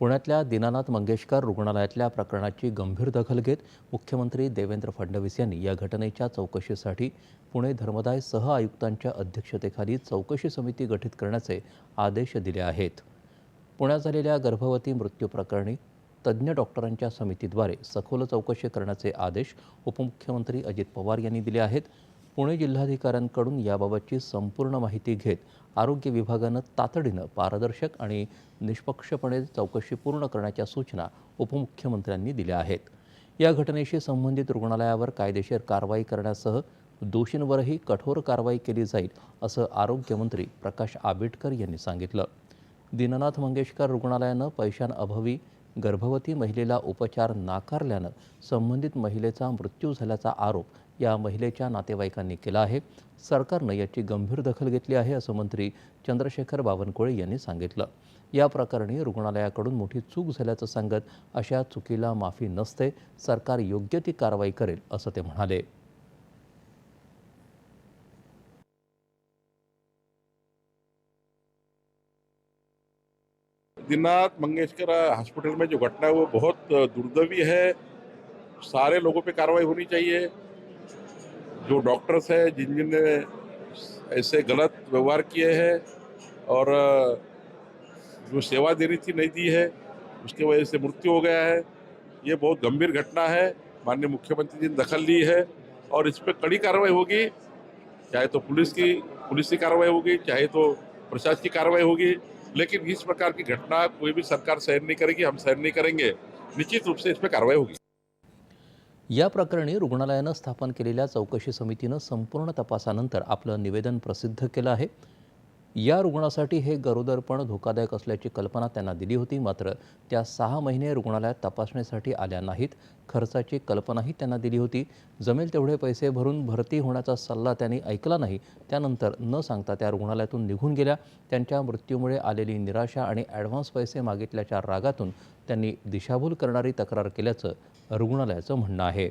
पुण्यातल्या दीनानाथ मंगेशकर रुग्णालयातल्या प्रकरणाची गंभीर दखल घेत मुख्यमंत्री देवेंद्र फडणवीस यांनी या घटनेच्या चौकशीसाठी पुणे धर्मदाय सह आयुक्तांच्या अध्यक्षतेखाली चौकशी समिती गठीत करण्याचे आदेश दिले आहेत. पुण्यात झालेल्या गर्भवती मृत्यू प्रकरणी तज्ज्ञ डॉक्टरांच्या समितीद्वारे सखोल चौकशी करण्याचे आदेश उपमुख्यमंत्री अजित पवार यांनी दिले आहेत. पुणे जिल्हाधिकाऱ्यांकडून याबाबतची संपूर्ण माहिती घेत आरोग्य विभागानं तातडीनं पारदर्शक आणि निष्पक्षपणे चौकशी पूर्ण करण्याच्या सूचना उपमुख्यमंत्र्यांनी दिल्या आहेत. या घटनेशी संबंधित रुग्णालयावर कायदेशीर कारवाई करण्यासह दोषींवरही कठोर कारवाई केली जाईल असं आरोग्यमंत्री प्रकाश आंबेडकर यांनी सांगितलं. दीननाथ मंगेशकर रुग्णालयानं पैशांअभावी गर्भवती महिलेला उपचार नाकारल्यानं संबंधित महिलेचा मृत्यू झाल्याचा आरोप या महिलेच्या नातेवाईकांनी केला आहे. सरकारनं याची गंभीर दखल घेतली आहे असं मंत्री चंद्रशेखर बावनकुळे यांनी सांगितलं. या प्रकरणी रुग्णालयाकडून मोठी चूक झाल्याचं सांगत अशा चुकीला माफी नसते सरकार योग्य ती कारवाई करेल असं ते म्हणाले. दिनाथ मंगेशकर हॉस्पिटल में जो घटना है वो बहुत दुर्दवी है. सारे लोगों पे कार्रवाई होनी चाहिए. जो डॉक्टर्स हैं जिन जिन ने ऐसे गलत व्यवहार किए हैं और जो सेवा देनी थी, नहीं दी है, उसकी वजह से मृत्यु हो गया है। ये बहुत गंभीर घटना है। माननीय मुख्यमंत्री जी ने दखल ली है और इस पर कड़ी कार्रवाई होगी। चाहे तो पुलिस की पुलिस की कार्रवाई होगी, चाहे तो प्रशासन की कार्रवाई होगी, लेकिन इस प्रकार की घटना कोई भी सरकार सहन नहीं करेगी, हम सहन नहीं करेंगे। निश्चित रूप से इस पर कार्रवाई होगी। या प्रकरणी रुग्णालयानं स्थापन केलेल्या चौकशी समितीनं संपूर्ण तपासानंतर आपलं निवेदन प्रसिद्ध केलं आहे. या रुग्णासाठी हे गरोदरपण धोकादायक असल्याची कल्पना त्यांना दिली होती मात्र त्या सहा महिने रुग्णालयात तपासणीसाठी आल्या नाहीत. खर्चाची कल्पनाही त्यांना दिली होती. जमेल तेवढे पैसे भरून भरती होण्याचा सल्ला त्यांनी ऐकला नाही. त्यानंतर न सांगता त्या रुग्णालयातून निघून गेल्या. त्यांच्या मृत्यूमुळे आलेली निराशा आणि ॲडव्हान्स पैसे मागितल्याच्या रागातून त्यांनी दिशाभूल करणारी तक्रार केल्याचं रुग्णालयाचं म्हणणं आहे.